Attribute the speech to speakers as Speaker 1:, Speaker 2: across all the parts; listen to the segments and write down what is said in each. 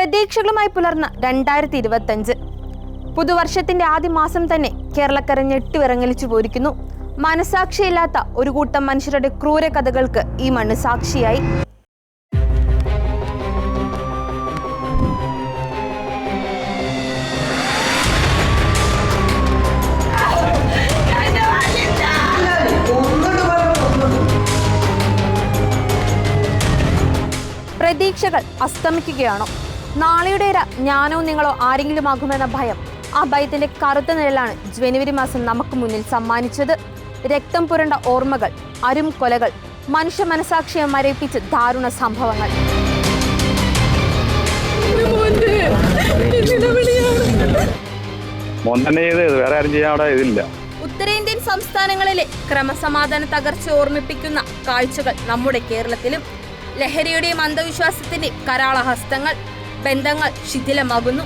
Speaker 1: പ്രതീക്ഷകളുമായി പുലർന്ന രണ്ടായിരത്തി ഇരുപത്തഞ്ച് പുതുവർഷത്തിന്റെ ആദ്യ മാസം തന്നെ കേരളക്കര ഞെട്ടിവിറങ്ങലിച്ചു പോയിരിക്കുന്നു. മനസാക്ഷിയില്ലാത്ത ഒരു കൂട്ടം മനുഷ്യരുടെ ക്രൂര കഥകൾക്ക് ഈ മണ്ണ് സാക്ഷിയായി. പ്രതീക്ഷകൾ അസ്തമിക്കുകയാണോ? നാളെയുടെ ഞാനോ നിങ്ങളോ ആരെങ്കിലും ആകുമെന്ന ഭയം. ആ ഭയത്തിന്റെ കറുത്ത നിഴലാണ് ജനുവരി മാസം നമുക്ക് മുന്നിൽ സമ്മാനിച്ചത്. രക്തം പുരണ്ട ഓർമ്മകൾ അരും കൊലകൾ മനുഷ്യ മനസാക്ഷിയെ മരയിപ്പിച്ച ദാരുണ സംഭവങ്ങൾ.
Speaker 2: വേറെ ആരും ചെയ്യാൻ അവിടെ ഇതില്ല.
Speaker 1: ഉത്തരേന്ത്യൻ സംസ്ഥാനങ്ങളിലെ ക്രമസമാധാന തകർച്ച ഓർമ്മിപ്പിക്കുന്ന കാഴ്ചകൾ നമ്മുടെ കേരളത്തിലും. ലഹരിയുടെയും അന്ധവിശ്വാസത്തിന്റെ കരാളഹസ്തങ്ങൾ ബന്ധങ്ങൾ ശിഥിലമാകുന്നു.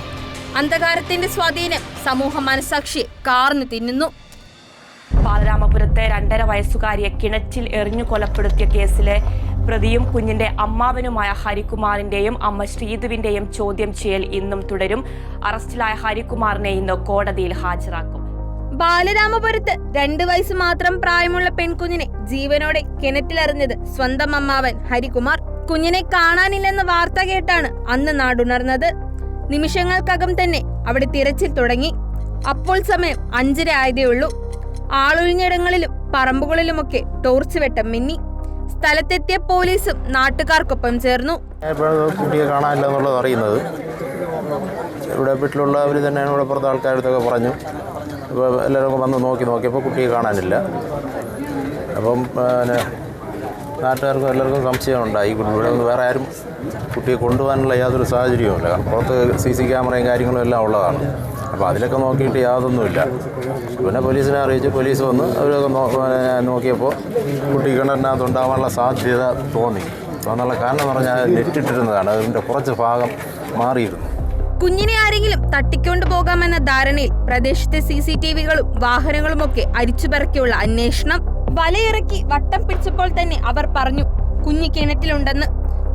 Speaker 1: അന്ധകാരത്തിന്റെ സ്വാധീനം സമൂഹ മനസാക്ഷി കാർന്നു തിന്നുന്നു.
Speaker 3: ബാലരാമപുരത്തെ രണ്ടര വയസ്സുകാരിയെ കിണറ്റിൽ എറിഞ്ഞു കൊലപ്പെടുത്തിയ കേസിലെ പ്രതിയും കുഞ്ഞിന്റെ അമ്മാവനുമായ ഹരികുമാറിന്റെയും അമ്മ ശ്രീധുവിന്റെയും ചോദ്യം ചെയ്യൽ ഇന്നും തുടരും. അറസ്റ്റിലായ ഹരികുമാറിനെ ഇന്ന് കോടതിയിൽ ഹാജരാക്കും.
Speaker 1: ബാലരാമപുരത്ത് രണ്ട് വയസ്സ് മാത്രം പ്രായമുള്ള പെൺകുഞ്ഞിനെ ജീവനോടെ കിണറ്റിലെറിഞ്ഞത് സ്വന്തം അമ്മാവൻ ഹരികുമാർ. കുഞ്ഞിനെ കാണാനില്ലെന്ന വാർത്ത കേട്ടാണ് അന്ന് നാടുണർന്നത്. നിമിഷങ്ങൾക്കകം തന്നെ അവിടെ തിരച്ചിൽ തുടങ്ങി. അപ്പോൾ സമയം അഞ്ചര ആയതേ ഉള്ളൂ ആളൊഴിഞ്ഞിടങ്ങളിലും പറമ്പുകളിലുമൊക്കെ ടോർച്ച് വെട്ടം മിന്നി. സ്ഥലത്തെത്തിയ പോലീസും നാട്ടുകാർക്കൊപ്പം ചേർന്നു.
Speaker 4: കുട്ടിയെ കാണാനില്ല എന്നുള്ളത് അറിയുന്നത്. ഇവിടെ വീട്ടിലുള്ളവർ തന്നെയാണ് ഇവിടെ പുറത്തെ ആൾക്കാരടുത്തൊക്കെ പറഞ്ഞു. അപ്പോൾ എല്ലാവരും വന്ന് നോക്കി നോക്കിയപ്പോൾ കുട്ടിയെ കാണാനില്ല. അപ്പം പിന്നെ നാട്ടുകാർക്കും എല്ലാവർക്കും സംശയമുണ്ടായി. ഇവിടെ നിന്ന് വേറെ ആരും കുട്ടിയെ കൊണ്ടുപോകാനുള്ള യാതൊരു സാഹചര്യവുമില്ല കാരണം പുറത്ത് സി സി ക്യാമറയും കാര്യങ്ങളും എല്ലാം ഉള്ളതാണ്. അപ്പോൾ അതിലൊക്കെ നോക്കിയിട്ട് യാതൊന്നുമില്ല. പിന്നെ പോലീസിനെ അറിയിച്ച് പോലീസ് വന്ന് അവരൊക്കെ നോക്കിയപ്പോൾ കുട്ടി കിണറിനകത്ത് ഉണ്ടാവാനുള്ള സാധ്യത തോന്നി. തോന്നാനുള്ള കാരണം എന്ന് പറഞ്ഞാൽ നെറ്റിട്ടിരുന്നതാണ് അതിന്റെ കുറച്ച് ഭാഗം മാറിയിരുന്നു.
Speaker 1: കുഞ്ഞിനെ ആരെങ്കിലും തട്ടിക്കൊണ്ടു പോകാമെന്ന ധാരണയിൽ പ്രദേശത്തെ സി സി ടി വികളും വാഹനങ്ങളുമൊക്കെ അരിച്ചുപറക്കിയുള്ള അന്വേഷണം വലയിറക്കി വട്ടം പിടിച്ചപ്പോൾ തന്നെ അവർ പറഞ്ഞു കുഞ്ഞ് കിണറ്റിലുണ്ടെന്ന്.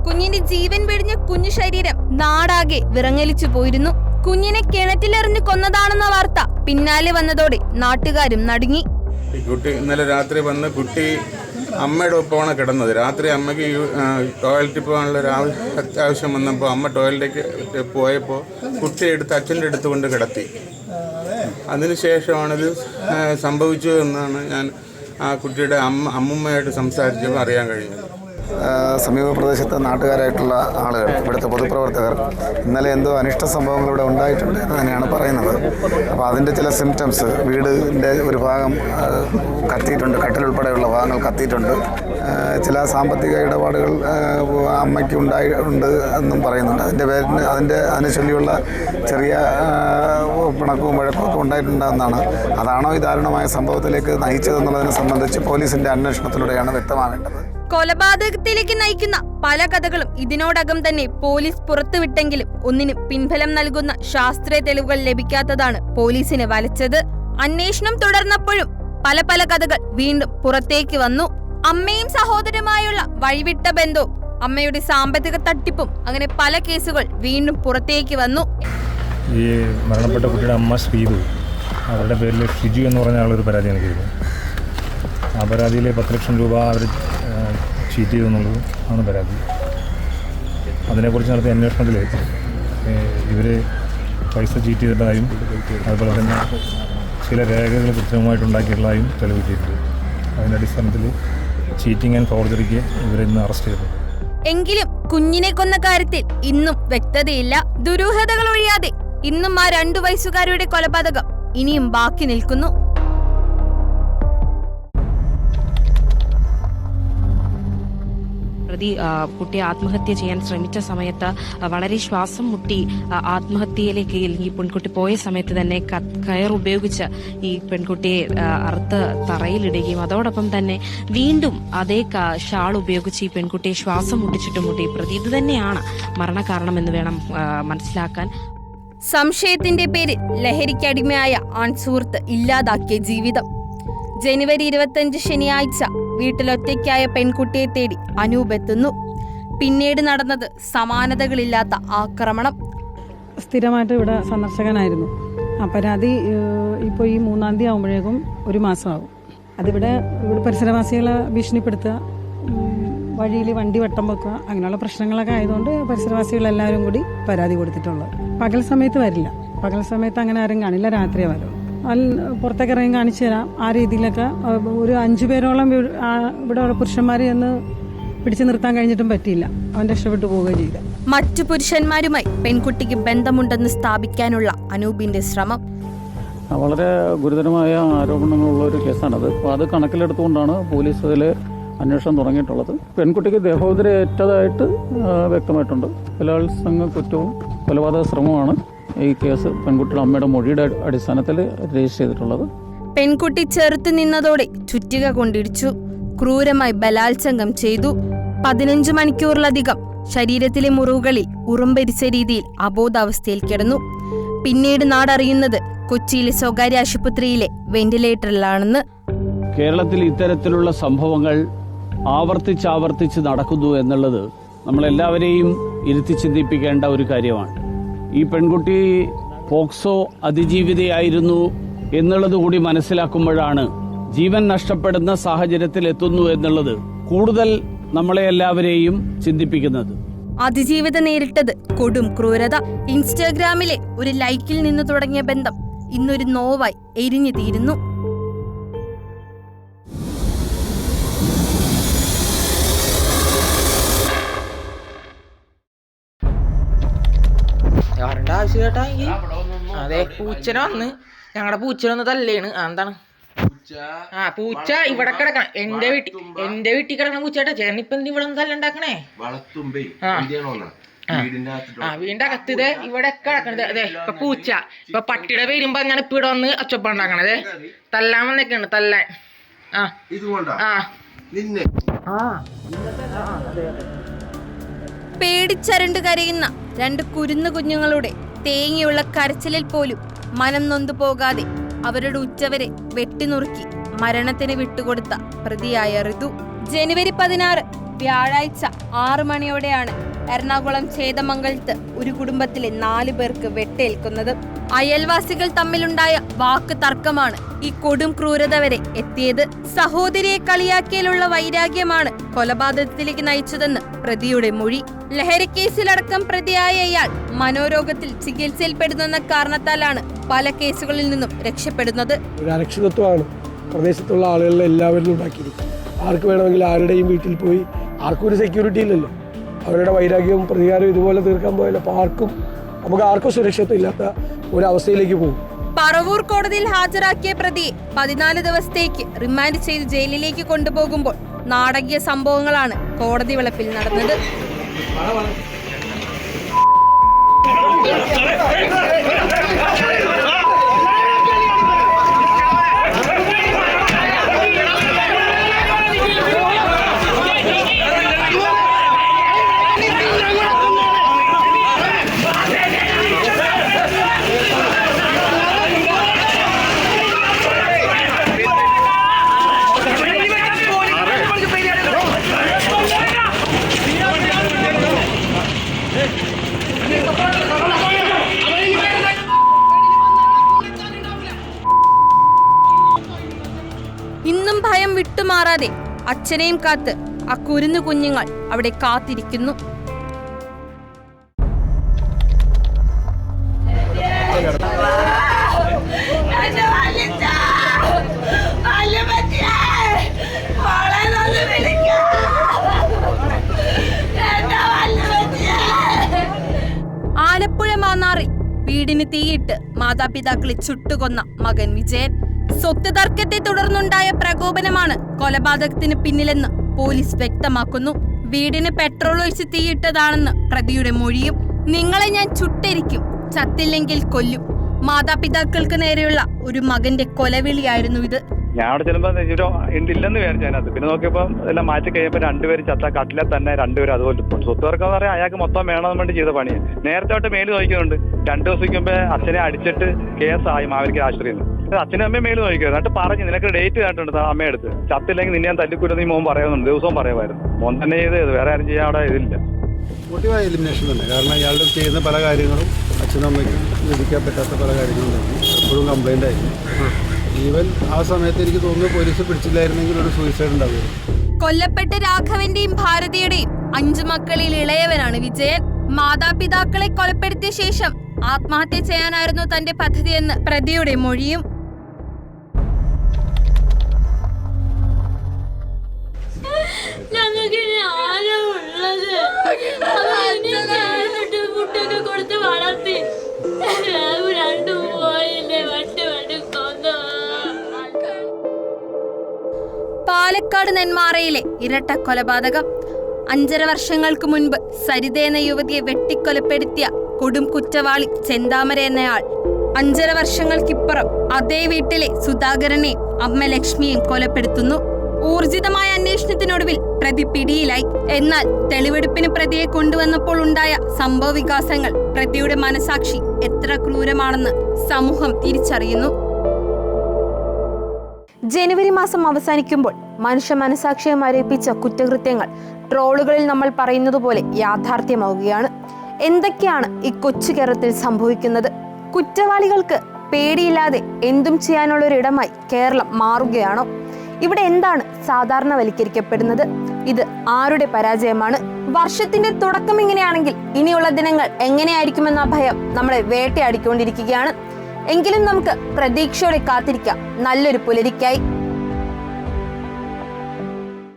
Speaker 1: കുഞ്ഞിന്റെ ജീവൻ വെടിഞ്ഞ കുഞ്ഞു ശരീരം നാടാകെ വിറങ്ങലിച്ചു പോയിരുന്നു. കുഞ്ഞിനെ കിണറ്റിലെറിഞ്ഞ് കൊന്നതാണെന്ന വാർത്ത പിന്നാലെ വന്നതോടെ നാട്ടുകാരും നടുങ്ങി.
Speaker 5: കുട്ടി ഇന്നലെ രാത്രി വന്ന് കുട്ടി അമ്മയുടെ ഒപ്പമാണ് കിടന്നത്. രാത്രി അമ്മയ്ക്ക് ടോയ്ലറ്റ് ടോയ്ലറ്റിൽ പോകാനുള്ള ഒരു അത്യാവശ്യം വന്നപ്പോൾ അമ്മ ടോയ്ലറ്റിലേക്ക് പോയപ്പോൾ കുട്ടിയെ എടുത്ത് അച്ഛന്റെ അടുത്ത് കൊണ്ട് കിടത്തി. അതിനുശേഷമാണിത് സംഭവിച്ചു എന്നാണ് ഞാൻ ആ കുട്ടിയുടെ അമ്മ അമ്മുമ്മയായിട്ട് സംസാരിച്ചപ്പോൾ അറിയാൻ കഴിഞ്ഞത്
Speaker 6: സമീപ പ്രദേശത്തെ നാട്ടുകാരായിട്ടുള്ള ആളുകൾ ഇവിടുത്തെ പൊതുപ്രവർത്തകർ ഇന്നലെ എന്തോ അനിഷ്ട സംഭവങ്ങൾ ഇവിടെ ഉണ്ടായിട്ടുണ്ട് എന്ന് തന്നെയാണ് പറയുന്നത്. അപ്പോൾ അതിന്റെ ചില സിംറ്റംസ് വീടിന്റെ ഒരു ഭാഗം കത്തിയിട്ടുണ്ട് കട്ടിലുൾപ്പെടെയുള്ള ഭാഗങ്ങൾ കത്തിയിട്ടുണ്ട്. ചില സാമ്പത്തിക ഇടപാടുകൾ അമ്മയ്ക്ക് ഉണ്ടായി ഉണ്ട് എന്നും പറയുന്നുണ്ട്. അതിന്റെ പേരിന് അതിന്റെ അതിനെ ചൊല്ലിയുള്ള ചെറിയ പിണക്കവും വഴക്കും ഒക്കെ ഉണ്ടായിട്ടുണ്ടെന്നാണ്. അതാണോ ഈ ദാരുണമായ സംഭവത്തിലേക്ക് നയിച്ചതെന്നുള്ളതിനെ സംബന്ധിച്ച് പോലീസിന്റെ അന്വേഷണത്തിലൂടെയാണ് വ്യക്തമാവേണ്ടത്.
Speaker 1: കൊലപാതകത്തിലേക്ക് നയിക്കുന്ന പല കഥകളും ഇതിനോടകം തന്നെ പോലീസ് പുറത്തുവിട്ടെങ്കിലും ഒന്നിനും പിൻഫലം നൽകുന്ന ശാസ്ത്രീയ തെളിവുകൾ ലഭിക്കാത്തതാണ് പോലീസിനെ വലച്ചത്. അന്വേഷണം തുടർന്നപ്പോഴും പല പല കഥകൾ വീണ്ടും പുറത്തേക്ക് വന്നു. അമ്മയും സഹോദരമായുള്ള വഴിവിട്ട ബന്ധവും അമ്മയുടെ സാമ്പത്തിക തട്ടിപ്പും അങ്ങനെ പല കേസുകൾ വീണ്ടും പുറത്തേക്ക് വന്നു.
Speaker 7: ഈ മരണപ്പെട്ട കുട്ടിയുടെ അമ്മ ശ്രീതു അവരുടെ പേരിൽ ഷിജു എന്ന് പറഞ്ഞ ആളൊരു പരാതി എനിക്കിരുന്നു ആ പരാതിയിൽ പത്ത് ലക്ഷം രൂപ അവർ ചീറ്റ് ചെയ്തെന്നുള്ളത് ആണ് പരാതി. അതിനെക്കുറിച്ച് നടത്തിയ അന്വേഷണത്തിൽ ഇവർ പൈസ ചീറ്റ് ചെയ്തതായും അതുപോലെ തന്നെ ചില രേഖകൾ കൃത്യമായിട്ടുണ്ടാക്കിയിട്ടുള്ളതായും തെളിവ് ചെയ്തിട്ടുണ്ട് അതിന്റെ അടിസ്ഥാനത്തിൽ ചീറ്റിംഗ് ആൻഡ് ഫോർജറിക്ക് ഇവരെ ഇന്ന് അറസ്റ്റ് ചെയ്തു.
Speaker 1: എങ്കിലും കുഞ്ഞിനെ കൊന്ന കാര്യത്തിൽ ഇന്നും വ്യക്തതയില്ല. ദുരൂഹതകൾ ഒഴിയാതെ ഇന്നും ആ രണ്ടു വയസ്സുകാരുടെ കൊലപാതകം ഇനിയും ബാക്കി നിൽക്കുന്നു.
Speaker 8: പ്രതി കുട്ടി ആത്മഹത്യ ചെയ്യാൻ ശ്രമിച്ച സമയത്ത് വളരെ ശ്വാസം മുട്ടി ആത്മഹത്യയിലേക്ക് ഈ പെൺകുട്ടി പോയ സമയത്ത് തന്നെ കയർ ഉപയോഗിച്ച് ഈ പെൺകുട്ടിയെ അറുത്ത് തറയിലിടുകയും അതോടൊപ്പം തന്നെ വീണ്ടും അതേ ഷാൾ ഉപയോഗിച്ച് ഈ പെൺകുട്ടിയെ ശ്വാസം മുട്ടിച്ചിട്ട് മുട്ടി. പ്രതി ഇത് തന്നെയാണ് മരണകാരണമെന്ന് വേണം മനസ്സിലാക്കാൻ.
Speaker 1: സംശയത്തിന്റെ പേരിൽ ലഹരിക്കടിമയായ ആൺസുഹൃത്ത് ഇല്ലാതാക്കിയ ജീവിതം. ജനുവരി ഇരുപത്തഞ്ച് ശനിയാഴ്ച വീട്ടിലൊറ്റയ്ക്കായ പെൺകുട്ടിയെ തേടി അനൂപ് എത്തുന്നു. പിന്നീട് നടന്നത് സമാനതകളില്ലാത്ത ആക്രമണം.
Speaker 9: സ്ഥിരമായിട്ട് ഇവിടെ സന്ദർശകനായിരുന്നു. ആ പരാതി ഇപ്പോൾ ഈ മൂന്നാം തീയതി ആകുമ്പോഴേക്കും ഒരു മാസമാകും. അതിവിടെ ഇവിടെ പരിസരവാസികളെ ഭീഷണിപ്പെടുത്തുക വഴിയിൽ വണ്ടി വട്ടം വെക്കുക അങ്ങനെയുള്ള പ്രശ്നങ്ങളൊക്കെ ആയതുകൊണ്ട് പരിസരവാസികളെല്ലാവരും കൂടി പരാതി കൊടുത്തിട്ടുള്ളത്. പകൽ സമയത്ത് വരില്ല. പകൽ സമയത്ത് അങ്ങനെ ആരും കാണില്ല രാത്രിയേ വരും. അൽ പുറത്തേക്ക് ഇറങ്ങി കാണിച്ചു തരാം ആ രീതിയിലൊക്കെ. ഒരു അഞ്ചു പേരോളം ഇവ- ഇവിടെ ഉള്ള പുരുഷന്മാരെ ഒന്ന് പിടിച്ചു നിർത്താൻ കഴിഞ്ഞിട്ടും പറ്റിയില്ല. അവൻ രക്ഷപ്പെട്ടു പോവുകയും ചെയ്തു.
Speaker 1: മറ്റു പുരുഷന്മാരുമായി പെൺകുട്ടിക്ക് ബന്ധമുണ്ടെന്ന് സ്ഥാപിക്കാനുള്ള അനൂപിന്റെ ശ്രമം.
Speaker 10: വളരെ ഗുരുതരമായ ആരോപണങ്ങളുള്ള ഒരു കേസാണത്. അപ്പോൾ അത് കണക്കിലെടുത്തുകൊണ്ടാണ് പോലീസ് അതിൽ അന്വേഷണം തുടങ്ങിയിട്ടുള്ളത്. പെൺകുട്ടിക്ക് ദേഹോദര ഏറ്റതായിട്ട് വ്യക്തമായിട്ടുണ്ട്. ബലാത്സംഗ കുറ്റവും കൊലപാതക ശ്രമവുമാണ്. ഈ കേസ് പെൺകുട്ടിയുടെ അമ്മയുടെ മൊഴിയുടെ അടിസ്ഥാനത്തിൽ രജിസ്റ്റർ ചെയ്തിട്ടുള്ളത്.
Speaker 1: പെൺകുട്ടി ചെറുത്തു നിന്നതോടെ ചുറ്റിക കൊണ്ടിടിച്ചു. ക്രൂരമായി ബലാത്സംഗം ചെയ്തു. പതിനഞ്ച് മണിക്കൂറിലധികം ശരീരത്തിലെ മുറിവുകളിൽ ഉറുമ്പരിച്ച രീതിയിൽ അബോധാവസ്ഥയിൽ കിടന്നു. പിന്നീട് നാടറിയുന്നത് കൊച്ചിയിലെ സ്വകാര്യ ആശുപത്രിയിലെ വെന്റിലേറ്ററിലാണെന്ന്.
Speaker 10: കേരളത്തിൽ ഇത്തരത്തിലുള്ള സംഭവങ്ങൾ ആവർത്തിച്ചാവർത്തിച്ച് നടക്കുന്നു എന്നുള്ളത് നമ്മളെല്ലാവരെയും ഇരുത്തി ചിന്തിപ്പിക്കേണ്ട ഒരു കാര്യമാണ്. ഈ പെൺകുട്ടി പോക്സോ അതിജീവിതയായിരുന്നു എന്നുള്ളത് കൂടി മനസ്സിലാക്കുമ്പോഴാണ് ജീവൻ നഷ്ടപ്പെടുന്ന സാഹചര്യത്തിൽ എത്തുന്നു എന്നുള്ളത് കൂടുതൽ നമ്മളെ എല്ലാവരെയും ചിന്തിപ്പിക്കുന്നത്.
Speaker 1: അതിജീവിത നേരിട്ടത് കൊടും ക്രൂരത. ഇൻസ്റ്റാഗ്രാമിലെ ഒരു ലൈക്കിൽ നിന്ന് തുടങ്ങിയ ബന്ധം ഇന്നൊരു നോവായി എരിഞ്ഞു തീരുന്നു.
Speaker 11: കേട്ടാ അതെ പൂച്ചന വന്ന്. ഞങ്ങളുടെ പൂച്ചന ഒന്ന് തല്ലേണ്. ആ, എന്താണ്? ആ പൂച്ച ഇവിടെ കിടക്കണം. എന്റെ വീട്ടിൽ എന്റെ വീട്ടിൽ കിടക്കണ പൂച്ചേട്ടാ ചേട്ടൻ ഇപ്പൊ എന്ത് ഇവിടെ ഒന്ന് തല്ലുണ്ടാക്കണേ? ആ. ആ. വീടിന്റെ അകത്ത് ഇതേ ഇവിടെ കിടക്കണത്. അതെ ഇപ്പൊ പൂച്ച. ഇപ്പൊ പട്ടിയുടെ വരുമ്പോ ഞാൻ ഇപ്പൊ ഇവിടെ വന്ന് അച്ചപ്പുണ്ടാക്കണത്. തല്ലാൻ വന്നേക്കാണ് തല്ലാൻ. ആ. ആ. ആ.
Speaker 1: പേടിച്ചരണ്ട് കരയുന്ന രണ്ട് കുരുന്ന് കുഞ്ഞുങ്ങളുടെ തേങ്ങയുള്ള കരച്ചിലിൽ പോലും മനം നൊന്തു പോകാതെ അവരുടെ ഉച്ചവരെ വെട്ടിനുറുക്കി മരണത്തിന് വിട്ടുകൊടുത്ത പ്രതിയായ ഋതു. ജനുവരി പതിനാറ് വ്യാഴാഴ്ച ആറു മണിയോടെയാണ് എറണാകുളം ചേതമംഗലത്ത് ഒരു കുടുംബത്തിലെ നാലു പേർക്ക് വെട്ടേൽക്കുന്നത്. അയൽവാസികൾ തമ്മിലുണ്ടായ വാക്ക് തർക്കമാണ് ഈ കൊടും ക്രൂരത വരെ എത്തിയത്. സഹോദരിയെ കളിയാക്കിയാലുള്ള വൈരാഗ്യമാണ് കൊലപാതകത്തിലേക്ക് നയിച്ചതെന്ന് പ്രതിയുടെ മൊഴി. ലഹരിക്കേസിലടക്കം പ്രതിയായ ഇയാൾ മനോരോഗത്തിൽ ചികിത്സയിൽപ്പെടുന്ന കാരണത്താലാണ് പല കേസുകളിൽ നിന്നും രക്ഷപ്പെടുന്നത്.
Speaker 12: ഒരു അരക്ഷിതത്വമാണ് പ്രദേശത്തുള്ള ആളുകളിൽ എല്ലാവരിലും ഉണ്ടാക്കിയിരിക്കുന്നത്. ആർക്ക് വേണമെങ്കിൽ ആരുടെയും വീട്ടിൽ പോയി ആർക്കും ഒരു സെക്യൂരിറ്റി ഇല്ലല്ലോ. അവരുടെ വൈരാഗ്യവും പ്രതികാരവും ഇതുപോലെ തീർക്കാൻ പോയാലും? അപ്പോൾ ആർക്കും നമുക്ക് ആർക്കും സുരക്ഷിതത്വം ഇല്ലാത്ത ഒരവസ്ഥയിലേക്ക് പോകും
Speaker 1: പറവൂർ കോടതിയിൽ ഹാജരാക്കിയ പ്രതി പതിനാല് ദിവസത്തേക്ക് റിമാൻഡ് ചെയ്ത് ജയിലിലേക്ക് കൊണ്ടുപോകുമ്പോൾ നാടകീയ സംഭവങ്ങളാണ് കോടതി വിളപ്പിൽ നടന്നത് വിട്ടുമാറാതെ അച്ഛനെയും കാത്ത് ആ കുരുന്നു കുഞ്ഞുങ്ങൾ അവിടെ കാത്തിരിക്കുന്നു. ആലപ്പുഴ മാന്നാറിൽ വീടിന് തീയിട്ട് മാതാപിതാക്കളെ ചുട്ടുകൊന്ന മകൻ വിജയൻ. സ്വത്ത് തർക്കത്തെ തുടർന്നുണ്ടായ പ്രകോപനമാണ് കൊലപാതകത്തിന് പിന്നിലെന്ന് പോലീസ് വ്യക്തമാക്കുന്നു. വീടിന് പെട്രോൾ ഒഴിച്ച് തീയിട്ടതാണെന്ന് പ്രതിയുടെ മൊഴിയും. നിങ്ങളെ ഞാൻ ചുട്ടരിക്കും ചത്തില്ലെങ്കിൽ കൊല്ലും. മാതാപിതാക്കൾക്ക് നേരെയുള്ള ഒരു മകന്റെ കൊലവിളിയായിരുന്നു ഇത്.
Speaker 2: ഞാൻ അവിടെ ചെല്ലുമ്പോൾ ഇവരോ വിചാരിച്ചത് പിന്നെ നോക്കിയപ്പോൾ എല്ലാം മാറ്റി കഴിയുമ്പോ രണ്ടുപേരും ചത്ത കട്ടിലെ തന്നെ രണ്ടുപേരും അതുപോലെ ഇപ്പോൾ സ്വത്ത് എന്ന് പറയാൻ അയാൾക്ക് മൊത്തം വേണമെന്ന് വേണ്ടി ചെയ്ത പണിയാണ് നേരത്തെ തൊട്ട് മേൽ നോക്കുന്നുണ്ട് രണ്ടു ദിവസം മുമ്പേ അച്ഛനെ അടിച്ചിട്ട് കേസായി മാവരിക്ക് ആശുപത്രിയിൽ അച്ഛനും അമ്മയും മേൽ നോക്കിയത് എന്നിട്ട് പറഞ്ഞു നിനക്ക് ഡേറ്റ് കാട്ടുണ്ട് അമ്മയെടുത്ത് ചത്തില്ലെങ്കിൽ നിന്നെ ഞാൻ തല്ലിക്കുരുന്ന് നീ മോൻ പറയുന്നുണ്ട്. ദിവസവും പറയുമായിരുന്നു. മോൻ തന്നെ ചെയ്ത് വേറെ ആരും ചെയ്യാൻ അവിടെ ഇതില്ല.
Speaker 13: മോട്ടീവായ എലിമിനേഷൻ തന്നെ. കാരണം ഇയാളുടെ ചെയ്യുന്ന പല കാര്യങ്ങളും അച്ഛനും അമ്മയ്ക്കും ലഭിക്കാൻ പറ്റാത്ത പല കാര്യങ്ങളും എപ്പോഴും കംപ്ലൈന്റ് ആയിരുന്നു. ഈവൻ ആ സമയത്ത് എനിക്ക് തോന്നുന്നു പോലീസ് പിടിച്ചില്ലായിരുന്നെങ്കിൽ ഒരു സൂയിസൈഡ് ഉണ്ടാവുമായിരുന്നു.
Speaker 1: കൊല്ലപ്പെട്ട രാഘവന്റെയും ഭാരതിയുടെയും അഞ്ചു മക്കളിൽ ഇളയവനാണ് വിജയൻ. മാതാപിതാക്കളെ കൊലപ്പെടുത്തിയ ശേഷം ആത്മഹത്യ ചെയ്യാനായിരുന്നു തന്റെ പദ്ധതിയെന്ന് പ്രതിയുടെ മൊഴിയും.
Speaker 14: ഞങ്ങൾക്ക് ആരാ ഉള്ളത്. ഫുഡൊക്കെ കൊടുത്ത് വളർത്തി. രണ്ടു പോയില്ലേ വട്ട് വട്ട്
Speaker 1: പാലക്കാട് നെന്മാറയിലെ ഇരട്ട കൊലപാതകം. അഞ്ചര വർഷങ്ങൾക്ക് മുൻപ് സരിത എന്ന യുവതിയെ വെട്ടിക്കൊലപ്പെടുത്തിയ കൊടും കുറ്റവാളി ചെന്താമര എന്നയാൾ. അഞ്ചര വർഷങ്ങൾക്കിപ്പുറം അതേ വീട്ടിലെ സുധാകരനെയും അമ്മ ലക്ഷ്മിയെയും കൊലപ്പെടുത്തുന്നു. ഊർജിതമായ അന്വേഷണത്തിനൊടുവിൽ പ്രതി പിടിയിലായി. എന്നാൽ തെളിവെടുപ്പിന് പ്രതിയെ കൊണ്ടുവന്നപ്പോൾ ഉണ്ടായ സംഭവ വികാസങ്ങൾ പ്രതിയുടെ മനസാക്ഷി എത്ര ക്രൂരമാണെന്ന് സമൂഹം തിരിച്ചറിയുന്നു. ജനുവരി മാസം അവസാനിക്കുമ്പോൾ മനുഷ്യ മനസാക്ഷിയെ മരവിപ്പിച്ച കുറ്റകൃത്യങ്ങൾ ട്രോളുകളിൽ നമ്മൾ പറയുന്നത് പോലെ യാഥാർത്ഥ്യമാവുകയാണ്. എന്തൊക്കെയാണ് ഈ കൊച്ചു കേരളത്തിൽ സംഭവിക്കുന്നത്? കുറ്റവാളികൾക്ക് പേടിയില്ലാതെ എന്തും ചെയ്യാനുള്ള ഒരു ഇടമായി കേരളം മാറുകയാണോ? ഇവിടെ എന്താണ് സാധാരണവൽക്കരിക്കപ്പെടുന്നത്? ഇത് ആരുടെ പരാജയമാണ്? വർഷത്തിന്റെ തുടക്കം ഇങ്ങനെയാണെങ്കിൽ ഇനിയുള്ള ദിനങ്ങൾ എങ്ങനെയായിരിക്കുമെന്ന ഭയം നമ്മളെ വേട്ടയാടിക്കൊണ്ടിരിക്കുകയാണ്. എങ്കിലും നമുക്ക് പ്രതീക്ഷയോടെ കാത്തിരിക്കാം. നല്ലൊരു പുലരിക്കായി.